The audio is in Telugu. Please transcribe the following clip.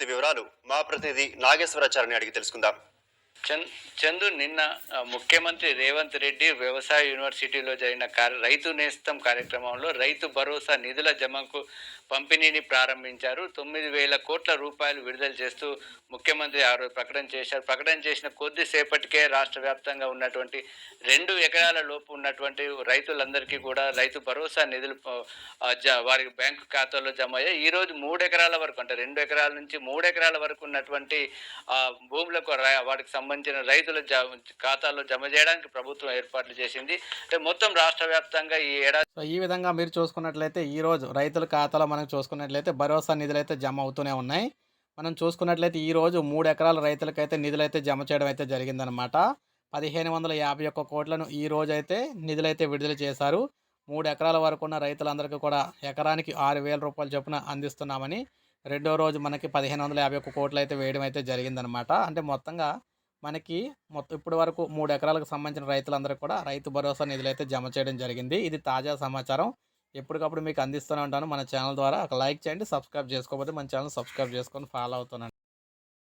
పూర్తి వివరాలు మా ప్రతినిధి నాగేశ్వరాచార్యని అడిగి తెలుసుకుందాం. చంద్ చందు నిన్న ముఖ్యమంత్రి రేవంత్ రెడ్డి వ్యవసాయ యూనివర్సిటీలో జరిగిన కార్య రైతు నేస్తం కార్యక్రమంలో రైతు భరోసా నిధుల జమకు పంపిణీని ప్రారంభించారు. తొమ్మిది వేల కోట్ల రూపాయలు విడుదల చేస్తూ ముఖ్యమంత్రి ఆ రోజు ప్రకటన చేశారు. ప్రకటన చేసిన కొద్దిసేపటికే రాష్ట్ర వ్యాప్తంగా ఉన్నటువంటి రెండు ఎకరాల లోపు ఉన్నటువంటి రైతులందరికీ కూడా రైతు భరోసా నిధులు జ- వారి బ్యాంకు ఖాతాలో జమ అయ్యాయి. ఈ రోజు మూడు ఎకరాల వరకు అంటే రెండు ఎకరాల నుంచి మూడు ఎకరాల వరకు ఉన్నటువంటి భూములకు ర- సంబంధించి సంబంధించిన రైతుల జ- జమ చేయడానికి ప్రభుత్వం ఏర్పాట్లు చేసింది. మొత్తం రాష్ట్ర వ్యాప్తంగా ఈ ఏడాది ఈ విధంగా మీరు చూసుకున్నట్లయితే ఈ రోజు రైతుల ఖాతాలో మనం చూసుకున్నట్లయితే భరోసా నిధులు అయితే జమ అవుతూనే ఉన్నాయి. మనం చూసుకున్నట్లయితే ఈ రోజు మూడు ఎకరాల రైతులకైతే నిధులు అయితే జమ చేయడం అయితే జరిగిందనమాట పదిహేను వందల యాభై ఒక్క కోట్లను ఈ రోజు అయితే నిధులైతే విడుదల చేశారు. మూడు ఎకరాల వరకు ఉన్న రైతులందరికీ కూడా ఎకరానికి ఆరు వేల రూపాయలు చొప్పున అందిస్తున్నామని రెండో రోజు మనకి పదిహేను వందల యాభై ఒక్క కోట్లు అయితే వేయడం అయితే జరిగిందనమాట అంటే మొత్తంగా మనకి మొత్తం ఇప్పటి వరకు మూడు ఎకరాలకు సంబంధించిన రైతులందరూ కూడా రైతు భరోసా నిధులు అయితే జమ చేయడం జరిగింది. ఇది తాజా సమాచారం. ఎప్పటికప్పుడు మీకు అందిస్తూనే ఉంటాను. మన ఛానల్ ద్వారా ఒక లైక్ చేయండి సబ్స్క్రైబ్ చేసుకోకపోతే మన ఛానల్ సబ్స్క్రైబ్ చేసుకొని ఫాలో అవుతున్నాను